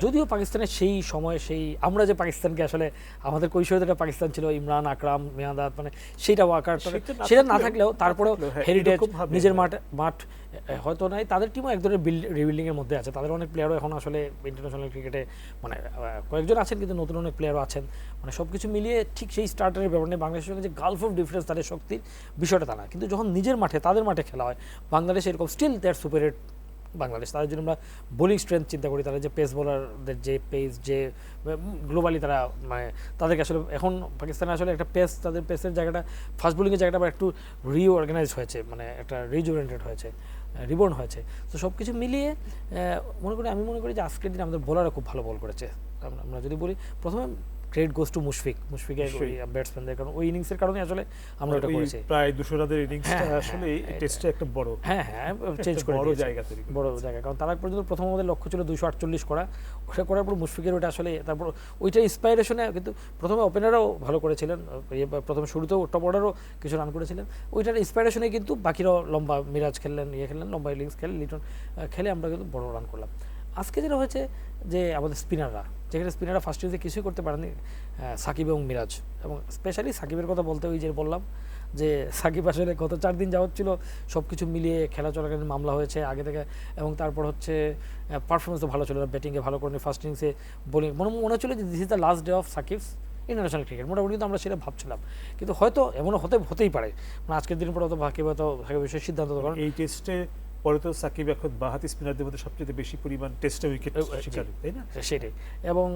যদিও পাকিস্তানের সেই সময় সেই আমরা যে পাকিস্তানকে আসলে আমাদের কৈশোরটা পাকিস্তান ছিল ইমরান আকরাম মেয়াদাত মানে সেইটা ওয়াকার সেটা না থাকলেও- তারপরেও হেরিটেজ নিজের হ্যাঁ। মাঠ মাঠ হয়তো নাই তাদের টিমও এক ধরনের রিবিল্ডিং এর মধ্যে আছে। তাদের অনেক প্লেয়ারও এখন আসলে ইন্টারন্যাশনাল ক্রিকেটে মানে কয়েকজন আছেন কিন্তু নতুন অনেক প্লেয়ারও আছেন। মানে সব কিছু মিলিয়ে ঠিক সেই স্টার্টারের ব্যাপার নেই বাংলাদেশের সঙ্গে যে গালফ অফ ডিফারেন্স তাদের শক্তির বিষয়টা তা না। কিন্তু যখন নিজের মাঠে তাদের মাঠে খেলা হয় বাংলাদেশ এরকম স্টিল দেয়ার সুপারেট বাংলাদেশ। তাদের জন্য আমরা বোলিং স্ট্রেংথ চিন্তা করি, তারা যে পেস বোলারদের যে পেস যে গ্লোবালি তারা মানে তাদেরকে আসলে এখন পাকিস্তানে আসলে একটা পেস তাদের পেসের জায়গাটা ফাস্ট বোলিংয়ের জায়গাটা একটু রিঅর্গানাইজ হয়েছে মানে একটা রিজুরেন্টেড হয়েছে রিবর্ন হয়েছে। তো সব কিছু মিলিয়ে মনে করি, আমি মনে করি যে আজকের দিনে আমাদের বোলাররা খুব ভালো বল করেছে। আমরা যদি বলি, প্রথমে ক্রেডিট গোস টু মুশফিক মুশফিকের ব্যাটসম্যানদের কারণ। ওই ইনিংসের কারণে আসলে আমরা ওই করেছি। প্রায় দুশো রানের ইনিংসটা হ্যাঁ, হ্যাঁ, আসলে হ্যাঁ, টেস্টে একটা বড়। হ্যাঁ হ্যাঁ চেঞ্জ করে বড় জায়গা বড় জায়গা। কারণ তার আগ পর্যন্ত প্রথম আমাদের লক্ষ্য ছিল দুশো আটচল্লিশ করা। ওটা করার পর মুশফিকের ওটা আসলে তারপর ওইটা ইন্সপাইরেশনে কিন্তু প্রথমে ওপেনারও ভালো করেছিলেন। ইয়ে প্রথমে শুরুতেও টপ অর্ডারও কিছু রান করেছিলেন। ওইটার ইন্সপাইরেশনে কিন্তু বাকিরাও লম্বা মিরাজ খেললেন ইয়ে খেললেন লম্বা ইনিংস খেলেন লিটন খেলে আমরা কিন্তু বড় রান করলাম। আজকে যেটা হয়েছে যে আমাদের স্পিনাররা যেখানে স্পিনাররা ফার্স্ট ইনিংসে কিছুই করতে পারেনি সাকিব এবং মিরাজ। এবং স্পেশালি সাকিবের কথা বলতে ওই যে বললাম যে, সাকিব আসলে গত চার দিন যাওয়ার ছিল সব কিছু মিলিয়ে খেলা চলাকালীন মামলা হয়েছে আগে থেকে, এবং তারপর হচ্ছে পারফরমেন্স ভালো ছিল ব্যাটিংয়ে ভালো করেনি ফার্স্ট ইনিংসে বোলিং মনে মনে হচ্ছিল যে this is the last day of Shakib's international cricket মোটামুটি কিন্তু আমরা সেটা ভাবছিলাম। কিন্তু হয়তো এমনও হতে, হতেই পারে। মানে আজকের দিন পর হয়তো সাকিব হয়তো সাকিব বিষয়ে সিদ্ধান্ত এই টেস্টে পরে তো সাকিব এখন বাহাতি স্পিনারদের মধ্যে সবচেয়ে বেশি পরিমাণ টেস্টে উইকেট শিকার তাই না? সেটাই। এবং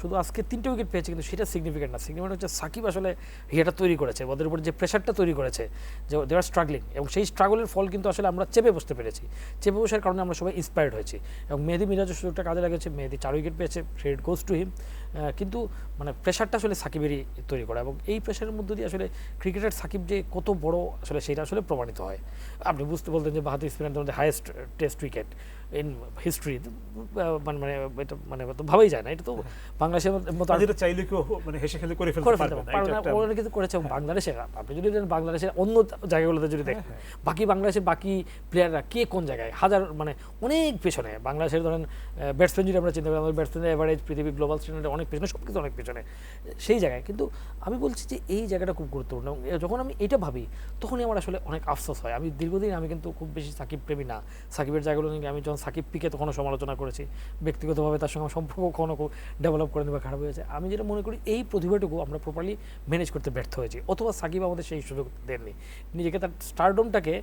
শুধু আজকে তিনটে উইকেট পেয়েছে কিন্তু সেটা সিগনিফিকেন্ট না। সিগনিফিকেন্ট হচ্ছে সাকিব আসলে ইয়েটা তৈরি করেছে ওদের উপর যে প্রেশারটা তৈরি করেছে যে দে আর স্ট্রাগলিং এবং সেই স্ট্রাগলের ফল কিন্তু আসলে আমরা চেপে বসতে পেরেছি। চেপে বসার কারণে আমরা সবাই ইন্সপায়ার্ড হয়েছি। এবং মেহেদি মিরাজের সুযোগটা কাজে লাগেছে মেহেদি চার উইকেট পেয়েছে ক্রেডিট গোজ টু হিম কিন্তু মানে প্রেশারটা আসলে সাকিবেরই তৈরি করা এবং এই প্রেশারের মধ্য দিয়ে আসলে ক্রিকেটার সাকিব যে কত বড় আসলে সেটা আসলে প্রমাণিত হয়। আপনি বুঝতে বলতেন যে বাহাদুর স্পিনার মধ্যে highest test wicket in history মানে মানে এটা মানে তো ভাবাই যায় না এটা তো বাংলাদেশের মতো যেটা চাইলে কেউ মানে হেসে খেলে করে ফেলতে পারবে না পারবে না ওরা কিন্তু করেছে বাংলাদেশে আপনি যদি বাংলাদেশের অন্য জায়গাগুলোতে যদি দেখেন বাকি বাংলাদেশের বাকি প্লেয়াররা কে কোন জায়গায় হাজার মানে অনেক পেছনে বাংলাদেশের ধরেন ব্যাটসম্যান যদি আমরা চিন্তা করি আমাদের ব্যাটসম্যানের অ্যাভারেজ পৃথিবী গ্লোবাল স্ট্যান্ডার্ডে অনেক পেছনে সব কিছু অনেক পেছনে সেই জায়গায় কিন্তু আমি বলছি যে এই জায়গাটা খুব গুরুত্বপূর্ণ এবং যখন আমি এটা ভাবি তখনই আমার আসলে অনেক আফসোস হয় আমি দীর্ঘদিন আমি কিন্তু খুব বেশি সাকিব প্রেমী না সাকিবের জায়গাগুলো নিয়ে আমি সাকিব পিকে তখনও সমালোচনা করেছি, ব্যক্তিগতভাবে তার সঙ্গে সম্পর্ক কখনো ডেভেলপ করেনি বা খারাপ হয়েছে। আমি যেটা মনে করি, এই প্রতিভাটুকু আমরা প্রপারলি ম্যানেজ করতে ব্যর্থ হয়েছি। অথবা সাকিব আমাদের সেই সুযোগ দেননি। নিজেকে তার স্টারডমটাকে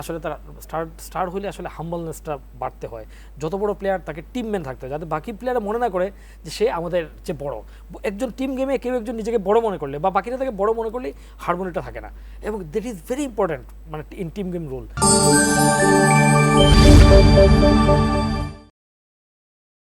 আসলে তার স্টার স্টার হলে আসলে হাম্বলনেসটা বাড়তে হয়। যত বড় প্লেয়ার তাকে টিম ম্যান থাকতে হয়। যাতে বাকি প্লেয়াররা মনে না করে যে সে আমাদের যে বড়। একজন টিম গেমে কেউ একজন নিজেকে বড় মনে করলে বা বাকিরা তাকে বড় মনে করলেই হারমোনিটা থাকে না। এবং দ্যাট ইজ ভেরি ইম্পর্ট্যান্ট মানে in team game rule Música